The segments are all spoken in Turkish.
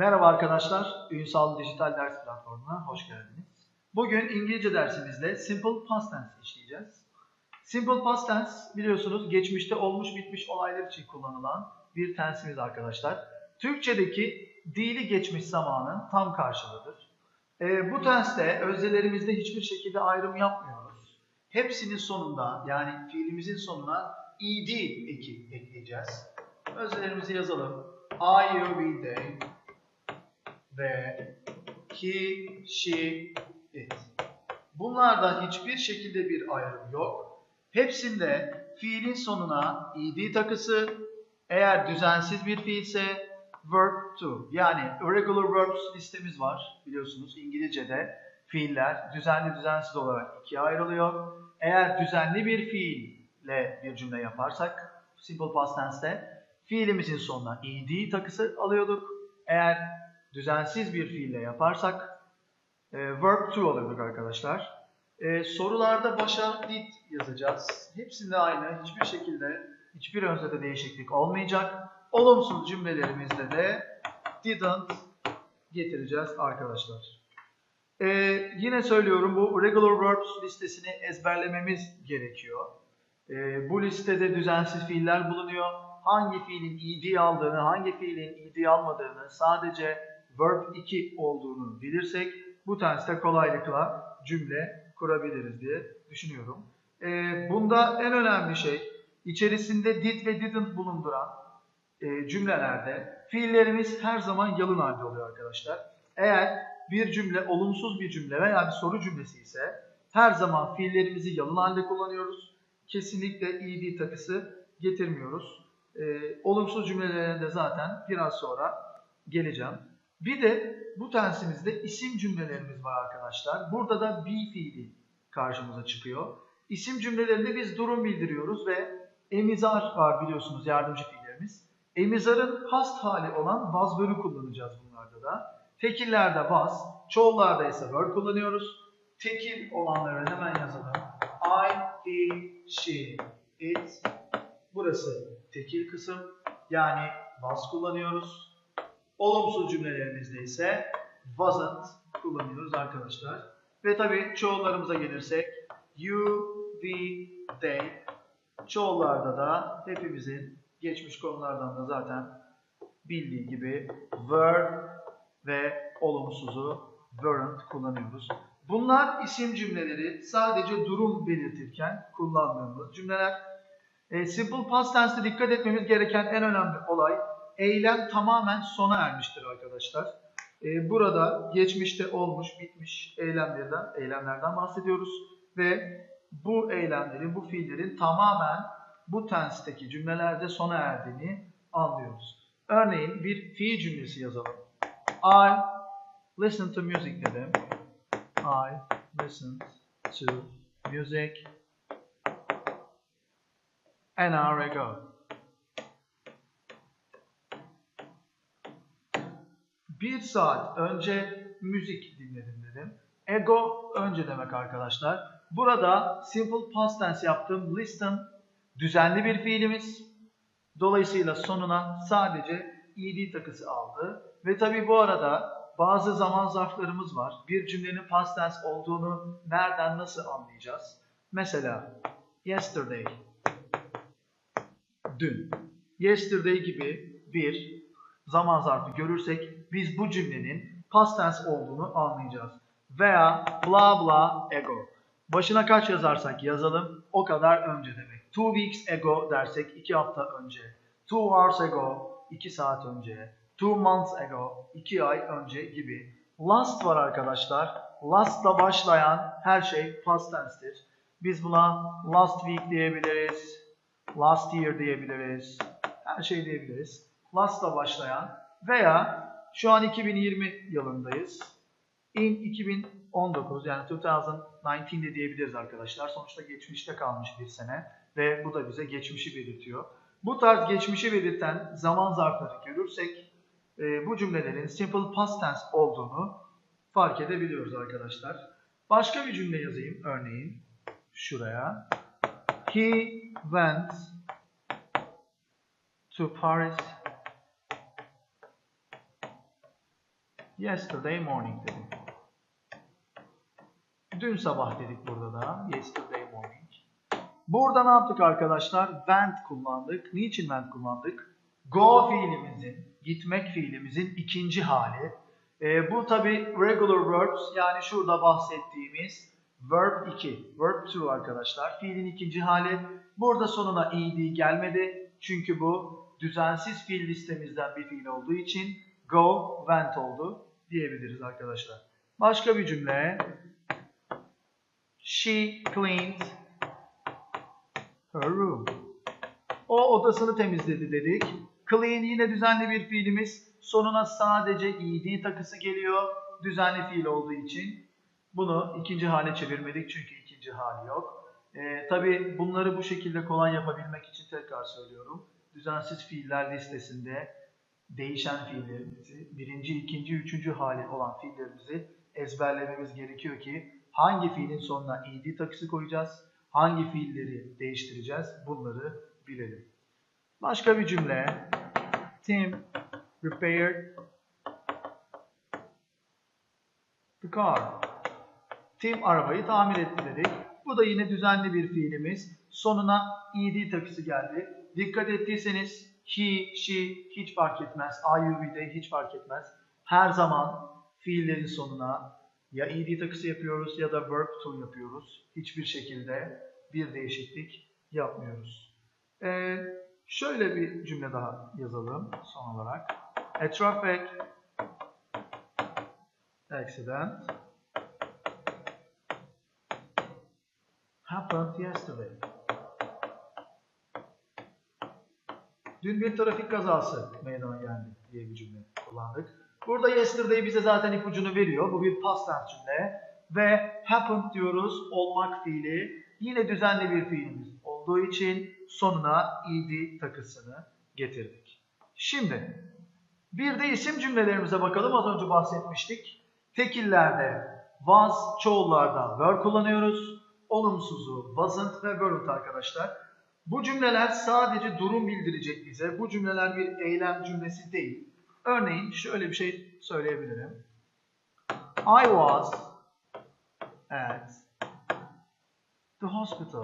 Merhaba arkadaşlar, Ünsal Dijital Ders Platformu'na hoş geldiniz. Bugün İngilizce dersimizde Simple Past Tense işleyeceğiz. Simple Past Tense biliyorsunuz geçmişte olmuş bitmiş olaylar için kullanılan bir tensimiz arkadaşlar. Türkçedeki dili geçmiş zamanın tam karşılığıdır. Ee, bu tenste öznelerimizde hiçbir şekilde ayrım yapmıyoruz. Hepsinin sonunda yani fiilimizin sonuna ed eki ekleyeceğiz. Öznelerimizi yazalım. I, you, we, they ve he, she, it. Bunlarda hiçbir şekilde bir ayrım yok. Hepsinde fiilin sonuna ed takısı, eğer düzensiz bir fiilse verb to. Yani irregular verbs listemiz var biliyorsunuz İngilizce'de fiiller düzenli düzensiz olarak ikiye ayrılıyor. Eğer düzenli bir fiille bir cümle yaparsak simple past tense'te fiilimizin sonuna ed takısı alıyorduk. Eğer düzensiz bir fiille yaparsak e, verb to alıyorduk arkadaşlar. E, sorularda başa did yazacağız. Hepsinde aynı. Hiçbir şekilde hiçbir önde de değişiklik olmayacak. Olumsuz cümlelerimizde de didn't getireceğiz arkadaşlar. Ee, yine söylüyorum bu regular verbs listesini ezberlememiz gerekiyor. Ee, bu listede düzensiz fiiller bulunuyor. Hangi fiilin ed aldığını, hangi fiilin ed almadığını, sadece verb 2 olduğunu bilirsek bu tenste kolaylıkla cümle kurabiliriz diye düşünüyorum. Ee, bunda en önemli şey içerisinde did ve didn't bulunduran e, cümlelerde fiillerimiz her zaman yalın halde oluyor arkadaşlar. Eğer bir cümle olumsuz bir cümle veya bir soru cümlesi ise her zaman fiillerimizi yalın halde kullanıyoruz. Kesinlikle ed takısı getirmiyoruz. E, olumsuz cümlelerine de zaten biraz sonra geleceğim. Bir de bu tensimizde isim cümlelerimiz var arkadaşlar. Burada da be fiili karşımıza çıkıyor. İsim cümlelerinde biz durum bildiriyoruz ve emizar var biliyorsunuz yardımcı fiillerimiz. Emizarın past hali olan was bölü kullanacağız bunlarda da. Tekillerde was, çoğullarda ise were kullanıyoruz. Tekil olanları hemen yazalım. I, he, she, it. Burası tekil kısım. Yani was kullanıyoruz. Olumsuz cümlelerimizde ise wasn't kullanıyoruz arkadaşlar. Ve tabii çoğullarımıza gelirsek you, we, they. Çoğullarda da hepimizin geçmiş konulardan da zaten bildiği gibi were ve olumsuzu weren't kullanıyoruz. Bunlar isim cümleleri sadece durum belirtirken kullandığımız cümleler. E, simple past tense'de dikkat etmemiz gereken en önemli olay eylem tamamen sona ermiştir arkadaşlar. E, burada geçmişte olmuş, bitmiş eylemlerden, eylemlerden bahsediyoruz ve bu eylemlerin, bu fiillerin tamamen bu tense'teki cümlelerde sona erdiğini anlıyoruz. Örneğin bir fiil cümlesi yazalım. I listen to music dedim. I listen to music an hour ago. Bir saat önce müzik dinledim dedim. Ego önce demek arkadaşlar. Burada simple past tense yaptığım listen düzenli bir fiilimiz. Dolayısıyla sonuna sadece ed takısı aldı. Ve tabi bu arada bazı zaman zarflarımız var. Bir cümlenin past tense olduğunu nereden nasıl anlayacağız? Mesela yesterday, dün. Yesterday gibi bir zaman zarfı görürsek biz bu cümlenin past tense olduğunu anlayacağız. Veya bla bla ego. Başına kaç yazarsak yazalım o kadar önce demek. Two weeks ago dersek iki hafta önce. Two hours ago iki saat önce. Two months ago iki ay önce gibi. Last var arkadaşlar. Last'la başlayan her şey past tense'tir. Biz buna last week diyebiliriz. Last year diyebiliriz. Her şey diyebiliriz. Last'la başlayan veya şu an 2020 yılındayız. In 2019 yani 2019 de diyebiliriz arkadaşlar. Sonuçta geçmişte kalmış bir sene ve bu da bize geçmişi belirtiyor. Bu tarz geçmişi belirten zaman zarfları görürsek e, bu cümlelerin simple past tense olduğunu fark edebiliyoruz arkadaşlar. Başka bir cümle yazayım örneğin şuraya. He went to Paris Yesterday morning dedim. Dün sabah dedik burada da. Yesterday morning. Burada ne yaptık arkadaşlar? Went kullandık. Niçin went kullandık? Go fiilimizin, gitmek fiilimizin ikinci hali. Ee, bu tabi regular verbs yani şurada bahsettiğimiz verb 2, verb 2 arkadaşlar. Fiilin ikinci hali. Burada sonuna ed gelmedi. Çünkü bu düzensiz fiil listemizden bir fiil olduğu için go, went oldu diyebiliriz arkadaşlar. Başka bir cümle. She cleaned her room. O odasını temizledi dedik. Clean yine düzenli bir fiilimiz. Sonuna sadece ed takısı geliyor. Düzenli fiil olduğu için. Bunu ikinci hale çevirmedik çünkü ikinci hali yok. Ee, Tabi bunları bu şekilde kolay yapabilmek için tekrar söylüyorum. Düzensiz fiiller listesinde değişen fiillerimizi, birinci, ikinci, üçüncü hali olan fiillerimizi ezberlememiz gerekiyor ki hangi fiilin sonuna ed takısı koyacağız, hangi fiilleri değiştireceğiz bunları bilelim. Başka bir cümle. Tim repaired the car. Tim arabayı tamir etti dedik. Bu da yine düzenli bir fiilimiz. Sonuna ed takısı geldi. Dikkat ettiyseniz he, she hiç fark etmez. IUV'de hiç fark etmez. Her zaman fiillerin sonuna ya ed takısı yapıyoruz ya da verb to yapıyoruz. Hiçbir şekilde bir değişiklik yapmıyoruz. Ee, şöyle bir cümle daha yazalım son olarak. A traffic accident happened yesterday. Dün bir trafik kazası meydana geldi diye bir cümle kullandık. Burada yesterday bize zaten ipucunu veriyor. Bu bir past tense cümle. Ve happened diyoruz olmak fiili. Yine düzenli bir fiilimiz olduğu için sonuna ed takısını getirdik. Şimdi bir de isim cümlelerimize bakalım. Az önce bahsetmiştik. Tekillerde was, çoğullarda were kullanıyoruz. Olumsuzu wasn't ve weren't arkadaşlar. Bu cümleler sadece durum bildirecek bize. Bu cümleler bir eylem cümlesi değil. Örneğin şöyle bir şey söyleyebilirim. I was at the hospital.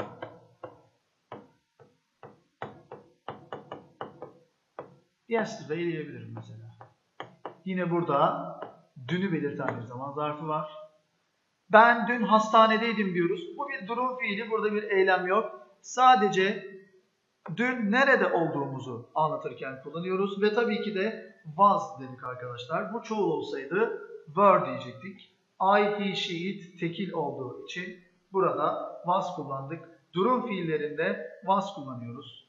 Yesterday diyebilirim mesela. Yine burada dünü belirten bir zaman zarfı var. Ben dün hastanedeydim diyoruz. Bu bir durum fiili. Burada bir eylem yok. Sadece dün nerede olduğumuzu anlatırken kullanıyoruz. Ve tabii ki de was dedik arkadaşlar. Bu çoğul olsaydı were diyecektik. I, he, she, it tekil olduğu için burada was kullandık. Durum fiillerinde was kullanıyoruz.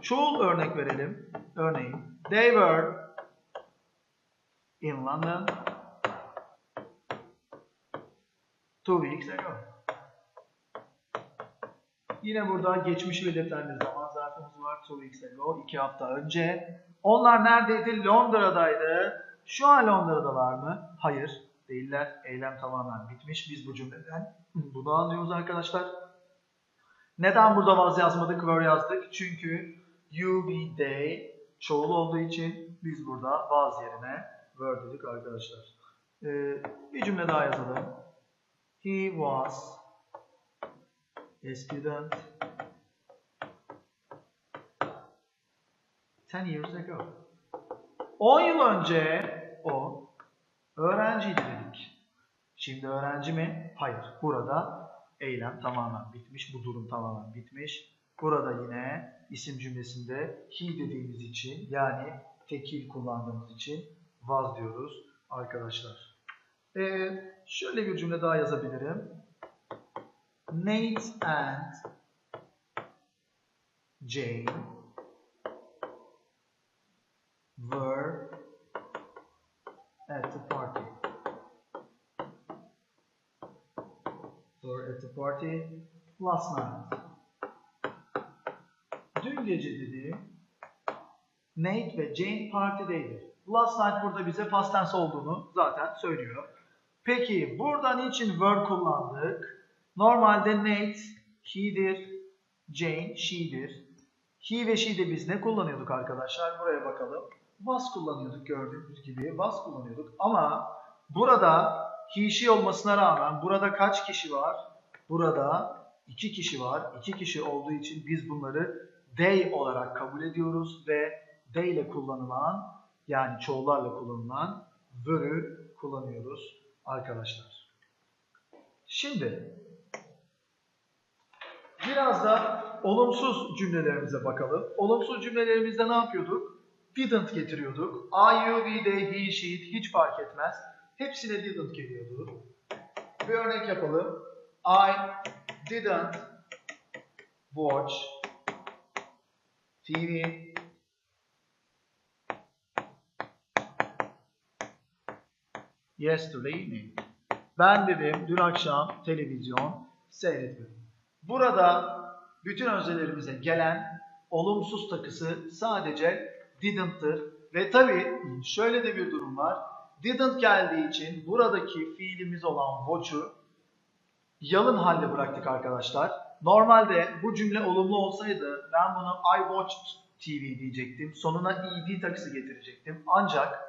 Çoğul örnek verelim. Örneğin they were in London two weeks ago. Yine burada geçmişi belirten bir zaman zarfımız var. Two weeks ago. iki hafta önce. Onlar neredeydi? Londra'daydı. Şu an Londra'dalar mı? Hayır. Değiller. Eylem tamamen bitmiş. Biz bu cümleden bunu anlıyoruz arkadaşlar. Neden burada was yazmadık, were yazdık? Çünkü you, be, they çoğul olduğu için biz burada was yerine were dedik arkadaşlar. Ee, bir cümle daha yazalım. He was a student 10 years ago. 10 yıl önce o öğrenciydi dedik. Şimdi öğrenci mi? Hayır. Burada eylem tamamen bitmiş. Bu durum tamamen bitmiş. Burada yine isim cümlesinde he dediğimiz için yani tekil kullandığımız için was diyoruz arkadaşlar. Ee, şöyle bir cümle daha yazabilirim. Nate and Jane were at the party. Were at the party last night. Dün gece dedi Nate ve Jane partideydi. Last night burada bize past tense olduğunu zaten söylüyor. Peki burada niçin were kullandık? Normalde Nate he'dir, Jane she'dir. He ve she'de biz ne kullanıyorduk arkadaşlar? Buraya bakalım. Was kullanıyorduk gördüğünüz gibi. Was kullanıyorduk ama Burada he she olmasına rağmen burada kaç kişi var? Burada iki kişi var. İki kişi olduğu için biz bunları they olarak kabul ediyoruz ve they ile kullanılan yani çoğullarla kullanılan were'ü kullanıyoruz arkadaşlar. Şimdi biraz da olumsuz cümlelerimize bakalım. Olumsuz cümlelerimizde ne yapıyorduk? Didn't getiriyorduk. I, you, we, they, he, she, hiç fark etmez. Hepsine didn't geliyordu. Bir örnek yapalım. I didn't watch TV yesterday evening. Ben dedim dün akşam televizyon seyretmedim. Burada bütün öznelerimize gelen olumsuz takısı sadece didn't'tır. Ve tabii şöyle de bir durum var. Didn't geldiği için buradaki fiilimiz olan watch'u yalın halde bıraktık arkadaşlar. Normalde bu cümle olumlu olsaydı ben bunu I watched TV diyecektim. Sonuna ed takısı getirecektim. Ancak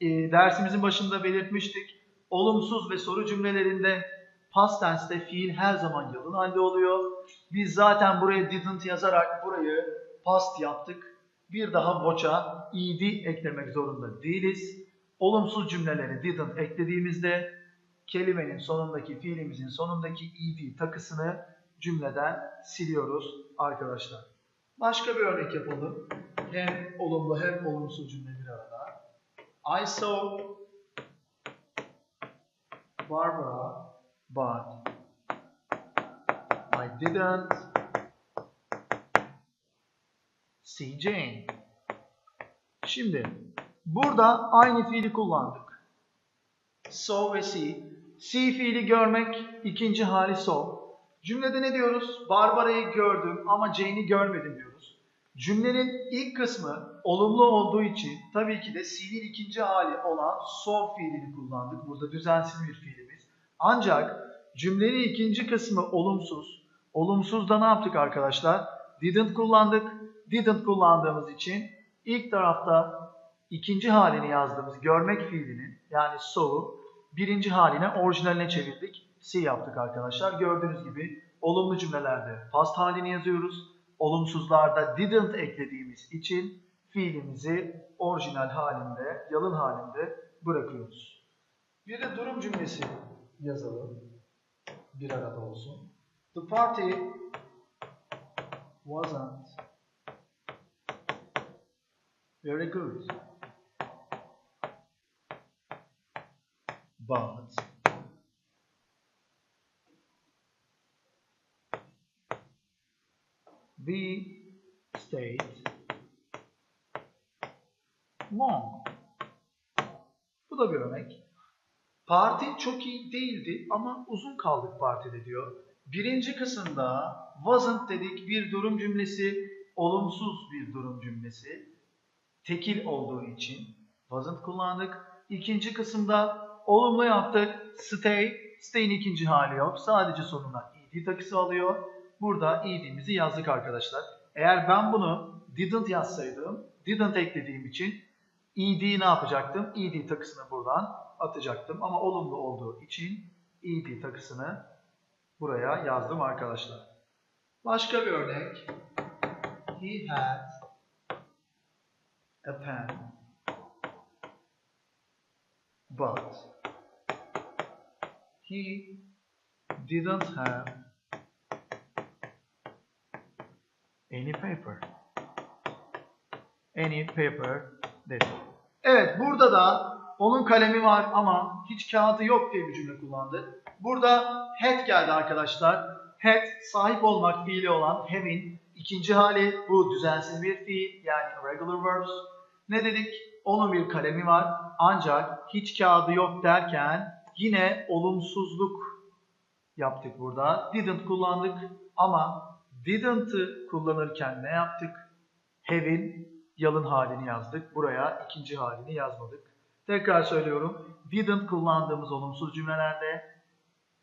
e, dersimizin başında belirtmiştik. Olumsuz ve soru cümlelerinde past tense'te fiil her zaman yalın halde oluyor. Biz zaten buraya didn't yazarak burayı past yaptık. Bir daha watch'a ed eklemek zorunda değiliz. Olumsuz cümleleri didn't eklediğimizde kelimenin sonundaki, fiilimizin sonundaki ed takısını cümleden siliyoruz arkadaşlar. Başka bir örnek yapalım. Hem olumlu hem olumsuz cümle bir arada. I saw Barbara but I didn't see Jane. Şimdi burada aynı fiili kullandık. Saw ve see. See fiili görmek ikinci hali saw. Cümlede ne diyoruz? Barbara'yı gördüm ama Jane'i görmedim diyoruz. Cümlenin ilk kısmı olumlu olduğu için tabii ki de see'nin ikinci hali olan saw fiilini kullandık. Burada düzensiz bir fiilimiz. Ancak cümlenin ikinci kısmı olumsuz. Olumsuzda ne yaptık arkadaşlar? Didn't kullandık. Didn't kullandığımız için ilk tarafta ikinci halini yazdığımız görmek fiilinin yani saw'u birinci haline orijinaline çevirdik. C yaptık arkadaşlar. Gördüğünüz gibi olumlu cümlelerde past halini yazıyoruz. Olumsuzlarda didn't eklediğimiz için fiilimizi orijinal halinde, yalın halinde bırakıyoruz. Bir de durum cümlesi yazalım. Bir arada olsun. The party wasn't very good. But we stayed long. Bu da bir örnek. Parti çok iyi değildi ama uzun kaldık partide diyor. Birinci kısımda wasn't dedik bir durum cümlesi, olumsuz bir durum cümlesi. Tekil olduğu için wasn't kullandık. İkinci kısımda olumlu yaptık. Stay, stay'in ikinci hali yok. Sadece sonuna ed takısı alıyor. Burada ed'imizi yazdık arkadaşlar. Eğer ben bunu didn't yazsaydım, didn't eklediğim için ed'i ne yapacaktım? ed takısını buradan atacaktım. Ama olumlu olduğu için ed takısını buraya yazdım arkadaşlar. Başka bir örnek. He had a pen but he didn't have any paper. Any paper dedi. Evet burada da onun kalemi var ama hiç kağıdı yok diye bir cümle kullandı. Burada had geldi arkadaşlar. Had sahip olmak fiili olan have'in ikinci hali bu düzensiz bir fiil yani regular verbs. Ne dedik? Onun bir kalemi var ancak hiç kağıdı yok derken yine olumsuzluk yaptık burada. Didn't kullandık ama didn't'ı kullanırken ne yaptık? Have'in yalın halini yazdık. Buraya ikinci halini yazmadık. Tekrar söylüyorum. Didn't kullandığımız olumsuz cümlelerde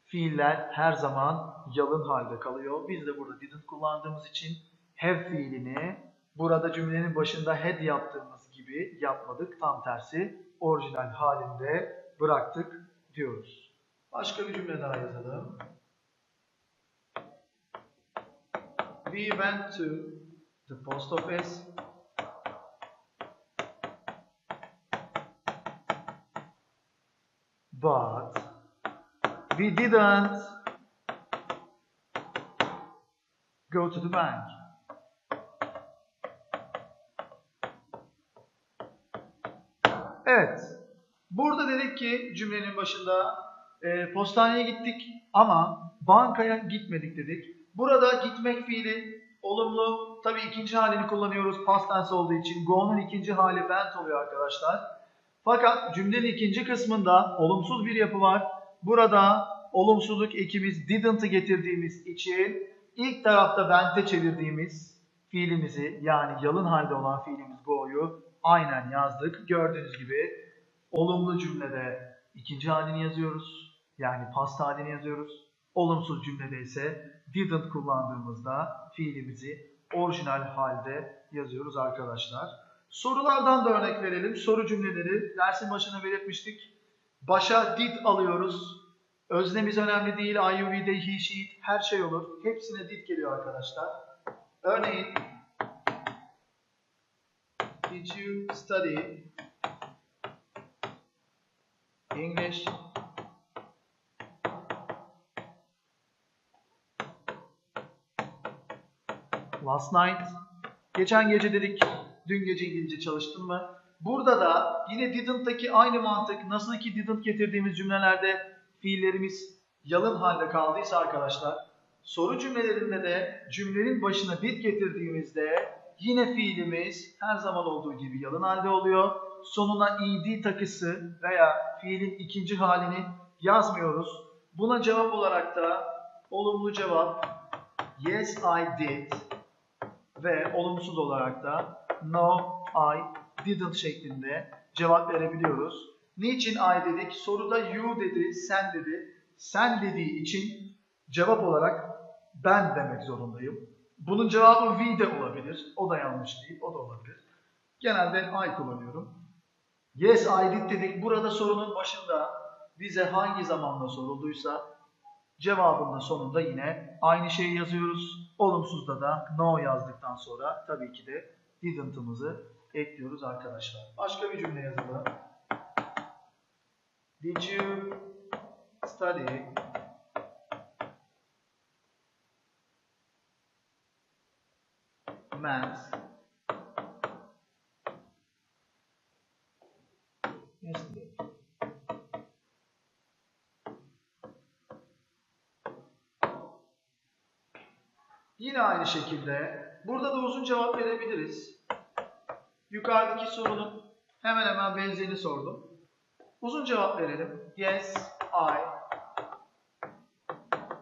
fiiller her zaman yalın halde kalıyor. Biz de burada didn't kullandığımız için have fiilini burada cümlenin başında had yaptığımız gibi yapmadık. Tam tersi orijinal halinde bıraktık diyoruz. Başka bir cümle daha yazalım. We went to the post office. But we didn't go to the bank. Evet. Burada dedik ki cümlenin başında e, postaneye gittik ama bankaya gitmedik dedik. Burada gitmek fiili olumlu. Tabii ikinci halini kullanıyoruz past tense olduğu için. Go'nun ikinci hali went oluyor arkadaşlar. Fakat cümlenin ikinci kısmında olumsuz bir yapı var. Burada olumsuzluk ekimiz didn't'ı getirdiğimiz için ilk tarafta went'e çevirdiğimiz fiilimizi yani yalın halde olan fiilimiz go'yu aynen yazdık. Gördüğünüz gibi olumlu cümlede ikinci halini yazıyoruz. Yani past halini yazıyoruz. Olumsuz cümlede ise didn't kullandığımızda fiilimizi orijinal halde yazıyoruz arkadaşlar. Sorulardan da örnek verelim. Soru cümleleri dersin başına belirtmiştik. Başa did alıyoruz. Öznemiz önemli değil. I, you, we, they, he, she, it her şey olur. Hepsine did geliyor arkadaşlar. Örneğin Did you study English last night? Geçen gece dedik, dün gece İngilizce çalıştın mı? Burada da yine didn't'taki aynı mantık, nasıl ki didn't getirdiğimiz cümlelerde fiillerimiz yalın halde kaldıysa arkadaşlar, soru cümlelerinde de cümlenin başına did getirdiğimizde yine fiilimiz her zaman olduğu gibi yalın halde oluyor. Sonuna ed takısı veya fiilin ikinci halini yazmıyoruz. Buna cevap olarak da olumlu cevap yes I did ve olumsuz olarak da no I didn't şeklinde cevap verebiliyoruz. Niçin I dedik? Soruda you dedi, sen dedi. Sen dediği için cevap olarak ben demek zorundayım. Bunun cevabı we de olabilir. O da yanlış değil. O da olabilir. Genelde I kullanıyorum. Yes I did dedik. Burada sorunun başında bize hangi zamanla sorulduysa cevabın da sonunda yine aynı şeyi yazıyoruz. Olumsuzda da no yazdıktan sonra tabii ki de didn't'ımızı ekliyoruz arkadaşlar. Başka bir cümle yazalım. Did you study math yesterday? Yine aynı şekilde burada da uzun cevap verebiliriz. Yukarıdaki sorunun hemen hemen benzerini sordum. Uzun cevap verelim. Yes, I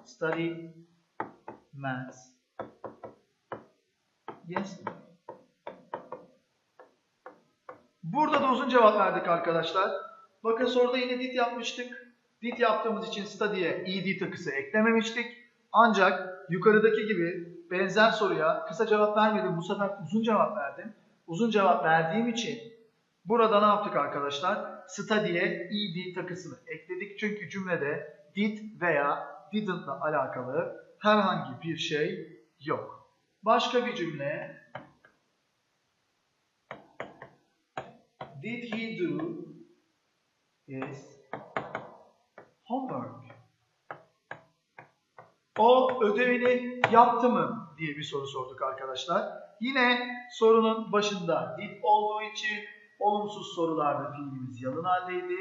study math. Yes. Burada da uzun cevap verdik arkadaşlar. Bakın soruda yine did yapmıştık. Did yaptığımız için study'ye ed takısı eklememiştik. Ancak yukarıdaki gibi benzer soruya kısa cevap vermedim. Bu sefer uzun cevap verdim. Uzun cevap verdiğim için burada ne yaptık arkadaşlar? Study'ye ed takısını ekledik. Çünkü cümlede did veya didn't'la alakalı herhangi bir şey yok. Başka bir cümle. Did he do his homework? O ödevini yaptı mı diye bir soru sorduk arkadaşlar. Yine sorunun başında did olduğu için olumsuz sorularda fiilimiz yalın haldeydi.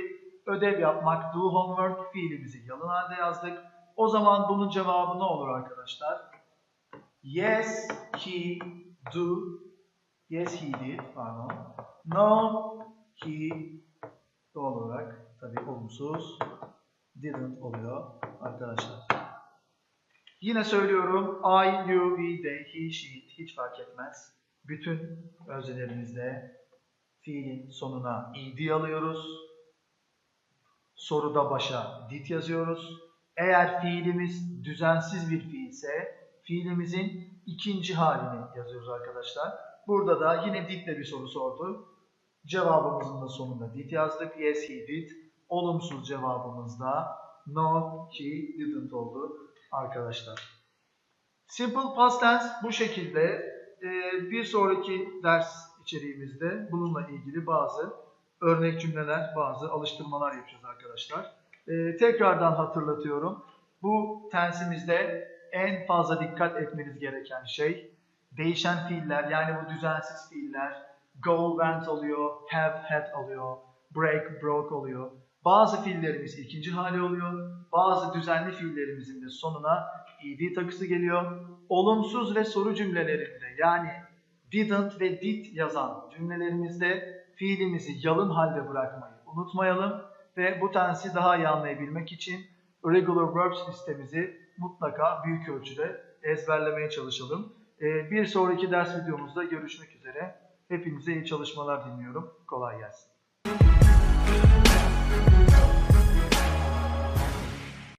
Ödev yapmak, do homework fiilimizi yalın halde yazdık. O zaman bunun cevabı ne olur arkadaşlar? Yes, he do. Yes, he did. Pardon. No, he doğal olarak tabii olumsuz didn't oluyor arkadaşlar. Yine söylüyorum. I, you, we, they, he, she, hiç fark etmez. Bütün öznelerimizde fiilin sonuna ed alıyoruz. Soruda başa did yazıyoruz. Eğer fiilimiz düzensiz bir fiilse fiilimizin ikinci halini yazıyoruz arkadaşlar. Burada da yine did'le bir soru sordu. Cevabımızın da sonunda did yazdık. Yes he did. olumsuz cevabımız da no, he didn't oldu arkadaşlar. Simple past tense bu şekilde. Ee, bir sonraki ders içeriğimizde bununla ilgili bazı örnek cümleler, bazı alıştırmalar yapacağız arkadaşlar. Ee, tekrardan hatırlatıyorum. Bu tensimizde en fazla dikkat etmeniz gereken şey değişen fiiller yani bu düzensiz fiiller go, went oluyor, have, had oluyor, break, broke oluyor. Bazı fiillerimiz ikinci hali oluyor. Bazı düzenli fiillerimizin de sonuna ed takısı geliyor. Olumsuz ve soru cümlelerinde yani didn't ve did yazan cümlelerimizde fiilimizi yalın halde bırakmayı unutmayalım. Ve bu tensi daha iyi anlayabilmek için regular verbs listemizi mutlaka büyük ölçüde ezberlemeye çalışalım. Ee, Bir sonraki ders videomuzda görüşmek üzere. Hepinize iyi çalışmalar diliyorum. Kolay gelsin.